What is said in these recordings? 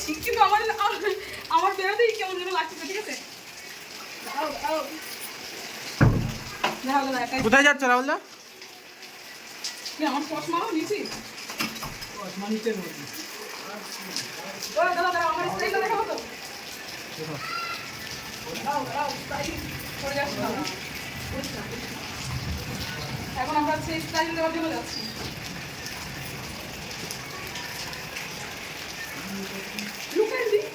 যাচ্ছি কিন্তু আমার আমার- বেরোতেই কেমন যেন লাগছে ঠিক আছে? কোথায় যাচ্ছ রাহুল দা কি আমার যাচ্ছি দাঁড়াও। এখন আমরা সেই স্টাইল দেওয়ার জন্য যাচ্ছি। Look at this.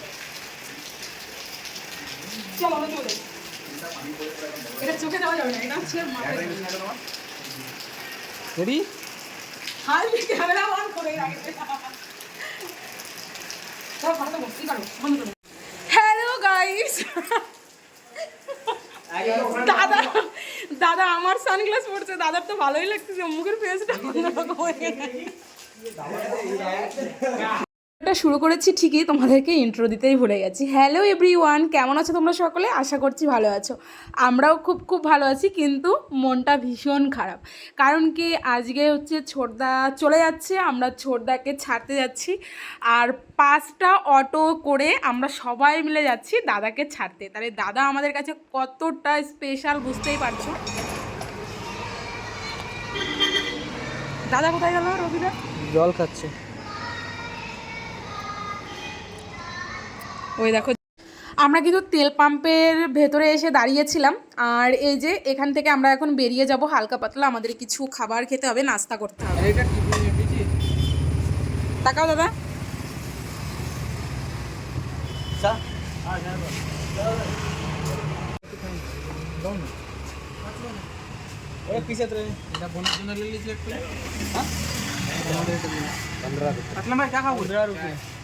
চলো আমরা চলে যাই। এটা চোখে দেওয়া যাবে না এটা হচ্ছে মাথায়। দেওয়া যাবে। রেডি হাই ক্যামেরা অন করে রাখবে। দাও ফটো বসি করো? বন্ধ করো। হ্যালো গাইস দাদা দাদা আমার সানগ্লাস পড়ছে। দাদার তো ভালোই লাগতেছে। মুখের ফেসটা অন্যরকম হয়ে গেছে। এটা শুরু করেছি ঠিকই, তোমাদেরকে ইন্ট্রো দিতেই ভুলে গেছি। হ্যালো এভরি ওয়ান কেমন আছো তোমরা সকলে? আশা করছি ভালো আছো। আমরাও খুব খুব ভালো আছি, কিন্তু মনটা ভীষণ খারাপ। কারণ কি, আজকে হচ্ছে ছোটদা চলে যাচ্ছে, আমরা ছোটদাকে ছাড়তে যাচ্ছি। আর পাঁচটা অটো করে আমরা সবাই মিলে যাচ্ছি দাদাকে ছাড়তে। তাহলে দাদা আমাদের কাছে কতটা স্পেশাল বুঝতেই পারছ? দাদা কোথায় গেল রবিদা জল খাচ্ছে। ওই দেখো। আমরা কিন্তু তেল পাম্পের ভেতরে এসে দাঁড়িয়েছিলাম আর এই যে এখান থেকে আমরা এখন বেরিয়ে যাব হালকা পাতলা আমাদের কিছু খাবার খেতে হবে নাস্তা করতে হবে। তাকাও দাদা। চা। আর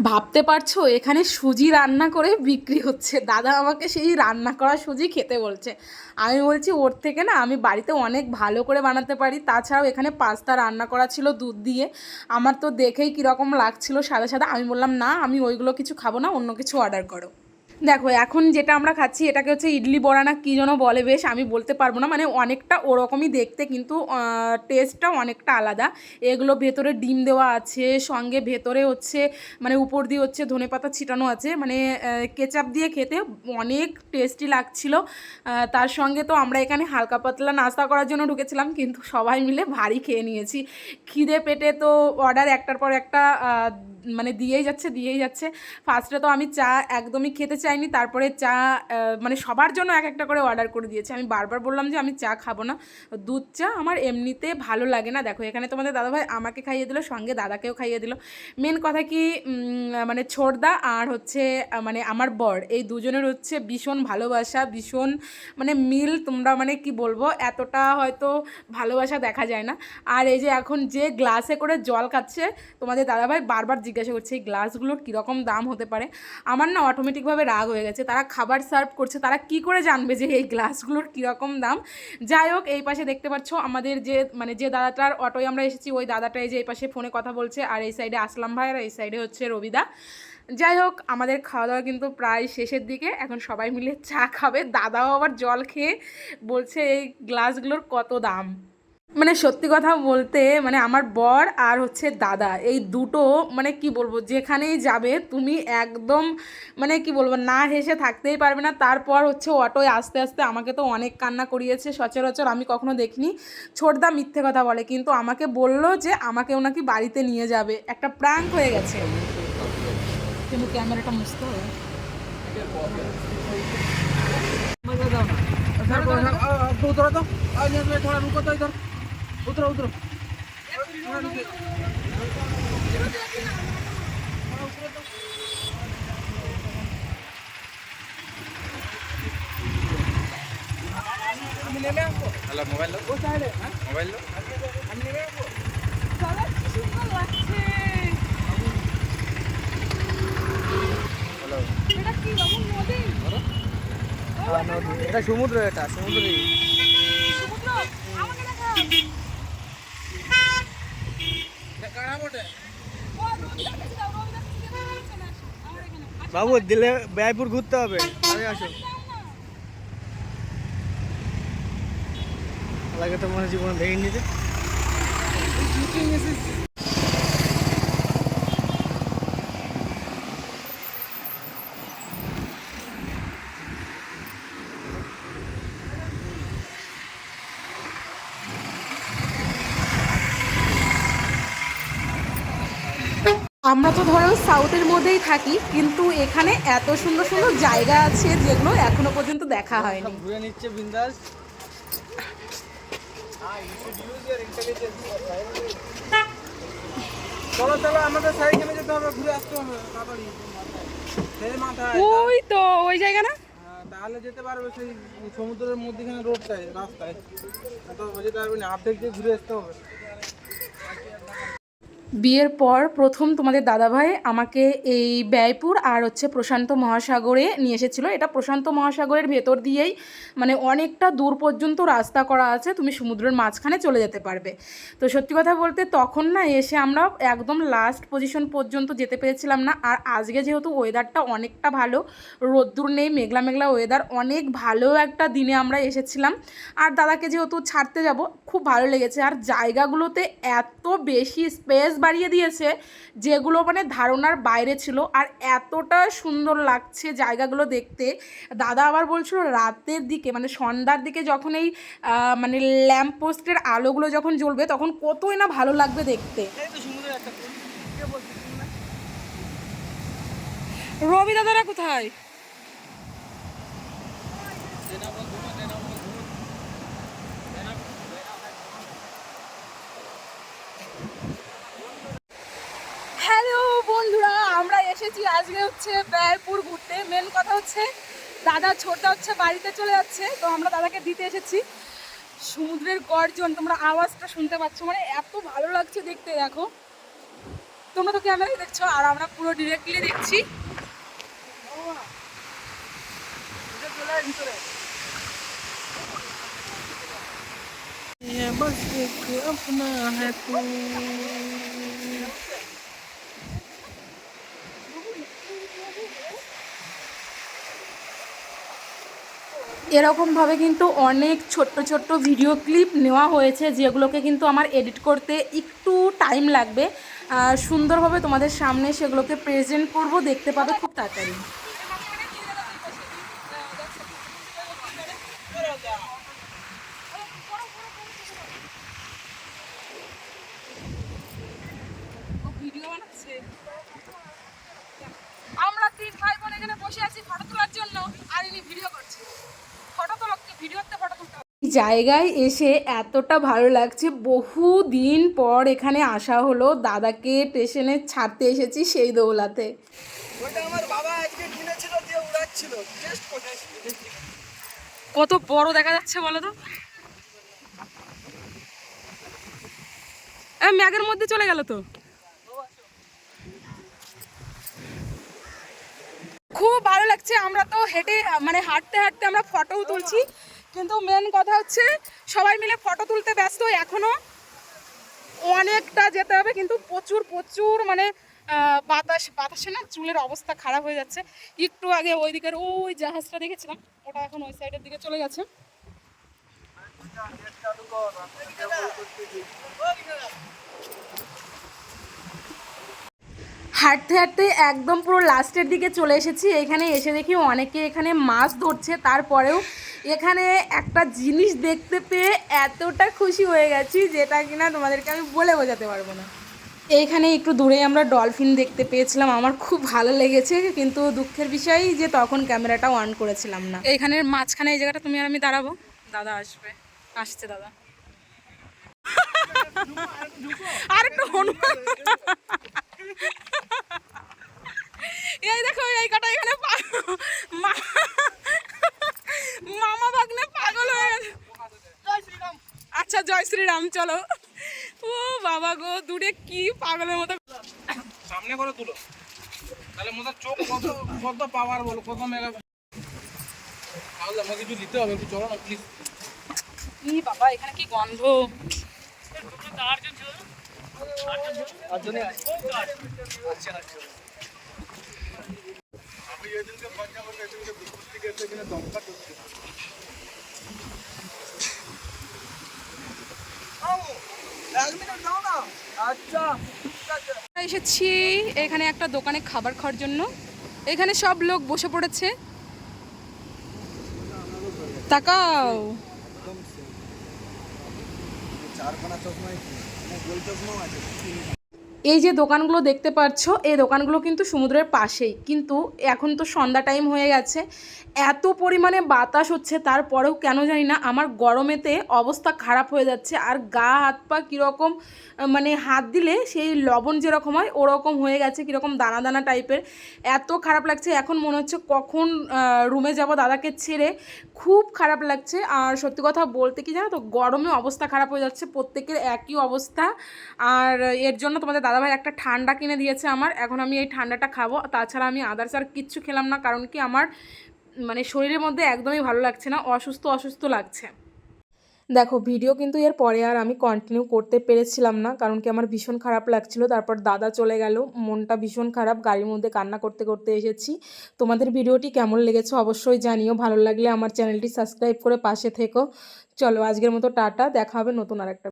ভাবতে পারছ, এখানে সুজি রান্না করে বিক্রি হচ্ছে। দাদা আমাকে সেই রান্না করা সুজি খেতে বলছে। আমি বলছি, ওর থেকে না, আমি বাড়িতে অনেক ভালো করে বানাতে পারি। তাছাড়াও এখানে পাস্তা রান্না করা ছিল দুধ দিয়ে। আমার তো দেখেই কীরকম লাগছিল সাদা সাদা। আমি বললাম, না, আমি ওইগুলো কিছু খাব না, অন্য কিছু অর্ডার করো। দেখো, এখন যেটা আমরা খাচ্ছি, এটাকে হচ্ছে ইডলি বড়া না কী যেন বলে, বেশ আমি বলতে পারব না মানে অনেকটা ওরকমই দেখতে, কিন্তু টেস্টটাও অনেকটা আলাদা। এগুলো ভেতরে ডিম দেওয়া আছে, সঙ্গে ভেতরে হচ্ছে মানে উপর দিয়ে হচ্ছে ধনে পাতা ছিটানো আছে মানে কেচাপ দিয়ে খেতে অনেক টেস্টি লাগছিল। তার সঙ্গে তো আমরা এখানে হালকা পাতলা নাস্তা করার জন্য ঢুকেছিলাম, কিন্তু সবাই মিলে ভারী খেয়ে নিয়েছি। খিদে পেটে তো অর্ডার একটার পর একটা মানে দিয়েই যাচ্ছে দিয়েই যাচ্ছে। ফার্স্টে তো আমি চা একদমই খেতে চাইনি, তারপরে চা মানে সবার জন্য এক একটা করে অর্ডার করে দিয়েছে। আমি বারবার বললাম যে আমি চা খাব না। দুধ চা আমার এমনিতে ভালো লাগে না। দেখো, এখানে তোমাদের দাদাভাই আমাকে খাইয়ে দিল, সঙ্গে দাদাকেও খাইয়ে দিল। মেন কথা কি মানে ছোটদা আর হচ্ছে মানে আমার বর, এই দুজনের হচ্ছে ভীষণ ভালোবাসা, ভীষণ মানে মিল তোমরা মানে কি বলব, এতটা হয়তো ভালোবাসা দেখা যায় না। আর এই যে এখন যে গ্লাসে করে জল খাচ্ছে, তোমাদের দাদাভাই বারবার জিজ্ঞাসা করছে, এই গ্লাসগুলোর কীরকম দাম হতে পারে? আমার না অটোমেটিকভাবে রাগ হয়ে গেছে, তারা খাবার সার্ভ করছে, তারা কি করে জানবে যে এই গ্লাসগুলোর কীরকম দাম? যাই হোক, এই পাশে দেখতে পাচ্ছ, আমাদের যে মানে যে দাদাটার অটোয় আমরা এসেছি, ওই দাদাটাই যে এই পাশে ফোনে কথা বলছে, আর এই সাইডে আসলাম ভাই, আর এই সাইডে হচ্ছে রবিদা। যাই হোক, আমাদের খাওয়া দাওয়া কিন্তু প্রায় শেষের দিকে, এখন সবাই মিলে চা খাবে, দাদাও আবার জল খেয়ে বলছে, এই গ্লাসগুলোর কত দাম? মানে সত্যি কথা বলতে মানে আমার বর আর হচ্ছে দাদা এই দুটো মানে কি বলবো যেখানেই যাবে তুমি একদম মানে কি বলবো না হেসে থাকতেই পারবে না তারপর হচ্ছে অটোয় আস্তে আস্তে আমাকে তো অনেক কান্না করিয়েছে সচরাচর আমি কখনো দেখিনি ছোটদা মিথ্যে কথা বলে কিন্তু আমাকে বললো যে আমাকে ওনাকে বাড়িতে নিয়ে যাবে একটা প্র্যাঙ্ক হয়ে গেছে কিন্তু ক্যামেরাটা মুছতে হবে मजा जाओ ना तो उतरो तो आज में थोड़ा रुको तो इधर otro, otro. A moverlo. ¿Vos sale? ¿Ah? A mi ¿Sabes si বাবু দিলে ব্যয়পুর ঘুরতে হবে। আমি আসো। লাগে তো মনে জীবন ভেঙে নিতে আমরা তো ধরো সাউথের মধ্যেই থাকি কিন্তু এখানে এত সুন্দর সুন্দর জায়গা আছে যেগুলো এখনও পর্যন্ত দেখা হয়নি। ঘুরে নিচ্ছে বিন্দাস। চলো চলো আমাদের সাইকেলে যেতে হবে ঘুরে আসতে হবে তাড়াতাড়ি। ওই তো ওই জায়গা না? হ্যাঁ, তাহলে যেতে পারবে সেই সমুদ্রের মধ্যেখানে রোডটায় রাস্তায়। তো যেতে পারবে না অর্ধেক দিয়ে ঘুরে আসতে হবে। বিয়ের পর প্রথম তোমাদের দাদাভাই আমাকে এই ব্যয়পুর আর হচ্ছে প্রশান্ত মহাসাগরে নিয়ে এসেছিল। এটা প্রশান্ত মহাসাগরের ভেতর দিয়েই মানে অনেকটা দূর পর্যন্ত রাস্তা করা আছে, তুমি সমুদ্রের মাঝখানে চলে যেতে পারবে। তো সত্যি কথা বলতে তখন না এসে আমরা একদম লাস্ট পজিশন পর্যন্ত যেতে পেরেছিলাম না। আর আজকে যেহেতু ওয়েদারটা অনেকটা ভালো, রোদ্দুর নেই, মেঘলা মেঘলা ওয়েদার অনেক ভালো একটা দিনে আমরা এসেছিলাম। আর দাদাকে যেহেতু ছাড়তে যাব, খুব ভালো লেগেছে। আর জায়গাগুলোতে এত বেশি স্পেস বাড়িয়ে দিয়েছে যেগুলো মানে ধারণার বাইরে ছিল আর এতটা সুন্দর লাগছে জায়গাগুলো দেখতে। দাদা আবার বলছিল রাতের দিকে মানে সন্ধ্যার দিকে যখন এই মানে ল্যাম্প পোস্টের আলোগুলো যখন জ্বলবে তখন কতই না ভালো লাগবে দেখতে? রবি দাদারা কোথায় হ্যালো বন্ধুরা আমরা এসেছি আজকে হচ্ছে ব্যয়পুর ঘুরতে মেন কথা হচ্ছে দাদা ছোটটা হচ্ছে বাড়িতে চলে যাচ্ছে তো আমরা দাদাকে দিতে এসেছি সমুদ্রের গর্জন তোমরা আওয়াজটা শুনতে পাচ্ছ মানে এত ভালো লাগছে দেখতে দেখো তোমরা তো ক্যামেরায় দেখছো আর আমরা পুরো ডিরেক্টলি দেখছি ভিতরে চলে আয়, ভিতরে। ये बस एक अपना है तू এরকমভাবে কিন্তু অনেক ছোট্ট ছোট্ট ভিডিও ক্লিপ নেওয়া হয়েছে, যেগুলোকে কিন্তু আমার এডিট করতে একটু টাইম লাগবে। সুন্দরভাবে তোমাদের সামনে সেগুলোকে প্রেজেন্ট করব, দেখতে পাবে খুব তাড়াতাড়ি। আমরা তিন ভাই বোন এখানে বসে আছি ফটো তোলার জন্য, আর ইনি ভিডিও করছে ফটো তোলাকে ভিডিওতে ফটো তুলতে জায়গায় এসে এতটা ভালো লাগছে। বহু দিন পর এখানে আসা হলো। দাদাকে স্টেশনে ছাড়তে এসেছি সেই দৌলাতে। ওটা আমার বাবা আজকে কিনেছিল দিয়ে উড়াচ্ছিল। টেস্ট কোথায় কত বড় দেখা যাচ্ছে বলো তো? এ, ম্যাগের মধ্যে চলে গেল তো? খুব ভালো লাগছে। আমরা তো হেঁটে মানে হাঁটতে হাঁটতে আমরা ফটোও তুলছি। কিন্তু মেন কথা হচ্ছে সবাই মিলে ফটো তুলতে ব্যস্ত, এখনও অনেকটা যেতে হবে, কিন্তু প্রচুর প্রচুর মানে বাতাস, বাতাসে না চুলের অবস্থা খারাপ হয়ে যাচ্ছে। একটু আগে ওই দিকের ওই জাহাজটা দেখেছিলাম, ওটা এখন ওই সাইডের দিকে চলে গেছে। হাঁটতে হাঁটতে একদম পুরো লাস্টের দিকে চলে এসেছি। এখানে এসে দেখি অনেকে এখানে মাছ ধরছে, তারপরেও এখানে একটা জিনিস দেখতে পেয়ে এতটা খুশি হয়ে গেছি যেটা কিনা তোমাদেরকে আমি বলে বোঝাতে পারব না। এইখানে একটু দূরে আমরা ডলফিন দেখতে পেয়েছিলাম, আমার খুব ভালো লেগেছে, কিন্তু দুঃখের বিষয় যে তখন ক্যামেরাটা অন করেছিলাম না। এইখানের মাঝখানে এই জায়গাটা, তুমি আর আমি দাঁড়াবো? দাদা আসবে, আসছে দাদা। আর এই দেখো, এই কটা এখানে মা- মামা ভাগ্নে পাগল হয়ে গেছে। আচ্ছা জয় শ্রীরাম চলো। ও বাবা গো দূরে কি পাগলের মতো। সামনে করে তুলো। তাহলে মোদের চোখ কত কত পাওয়ার বলো কত মেগা তাহলে আমাকে কিছু দিতে হবে একটু চলো না প্লিজ ই বাবা এখানে কি গন্ধ? আটজনে আছে। এসেছি এখানে একটা দোকানে খাবার খাওয়ার জন্য। এখানে সব লোক বসে পড়েছে। তাকাও। চারখানা চশমাই গোল চশমাও আছে। এই যে দোকানগুলো দেখতে পাচ্ছ এই দোকানগুলো কিন্তু সমুদ্রের পাশেই। কিন্তু এখন তো সন্ধ্যা টাইম হয়ে গেছে। এত পরিমাণে বাতাস হচ্ছে, তারপরেও কেন জানি না আমার গরমেতে অবস্থা খারাপ হয়ে যাচ্ছে। আর গা, হাত পা কীরকম মানে হাত দিলে সেই লবণ যেরকম হয়, ওরকম হয়ে গেছে, কীরকম দানা দানা টাইপের এত খারাপ লাগছে, এখন মনে হচ্ছে কখন রুমে যাব দাদাকে ছেড়ে। খুব খারাপ লাগছে। আর সত্যি কথা বলতে কি জানো তো, গরমে অবস্থা খারাপ হয়ে যাচ্ছে, প্রত্যেকের একই অবস্থা। আর এর জন্য তোমাদের দাদাভাই একটা ঠান্ডা কিনে দিয়েছে আমার, এখন আমি এই ঠান্ডাটা খাব। তাছাড়া আমি আদার্স আর কিচ্ছু খেলাম না, কারণ কি আমার মানে শরীরের মধ্যে একদমই ভালো লাগছে না, অসুস্থ অসুস্থ লাগছে। দেখো ভিডিও কিন্তু এর পরে আর আমি কন্টিনিউ করতে পেরেছিলাম না, কারণ কি আমার ভীষণ খারাপ লাগছিল। তারপর দাদা চলে গেল, মনটা ভীষণ খারাপ, গাড়ির মধ্যে কান্না করতে করতে এসেছি। তোমাদের ভিডিওটি কেমন লেগেছে অবশ্যই জানিও, ভালো লাগলে আমার চ্যানেলটি সাবস্ক্রাইব করে পাশে থেকো। চলো, আজকের মতো টাটা, দেখা হবে নতুন আর একটা